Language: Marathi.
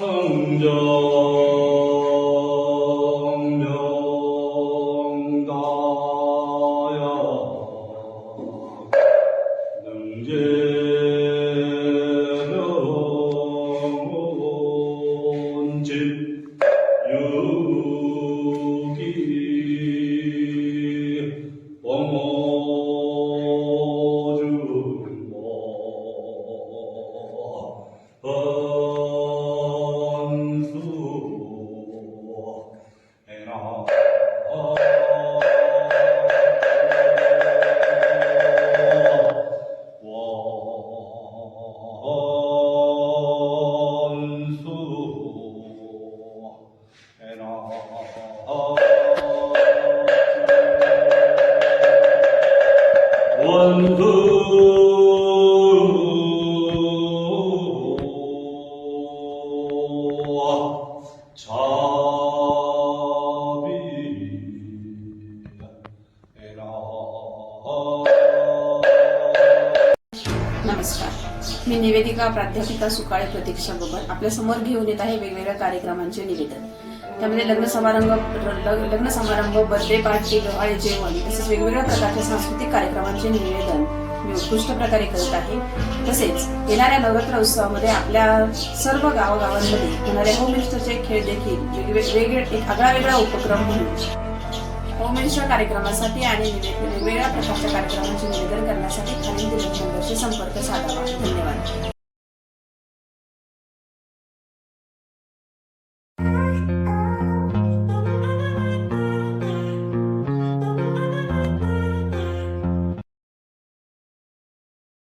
청정 啊，我送啊，温暖。नमस्कार. मी निवेदिका प्राध्यापिका सुकाळे प्रतीक्षा बबर आपल्यासमोर घेऊन येत आहे वेगवेगळ्या कार्यक्रमांचे निवेदन. त्यामध्ये लग्न समारंभ लग्न समारंभ बर्थडे पार्टी डोहाळे जेवण तसेच वेगवेगळ्या प्रकारच्या सांस्कृतिक कार्यक्रमांचे निवेदन मी उत्कृष्ट प्रकारे करत आहे. तसेच येणाऱ्या नवरात्र उत्सवामध्ये आपल्या सर्व गावागावांमध्ये होणाऱ्या होम मिनिस्टरचे खेळ देखील वेगवेगळे वेगळे एक आगळा वेगळा उपक्रम म्हणून होम कार्यक्रमासाठी आणि वेगवेगळ्या प्रकारच्या कार्यक्रमांचे निवेदन करण्यासाठी खालील दिलेल्या नंबरशी संपर्क साधावा. धन्यवाद.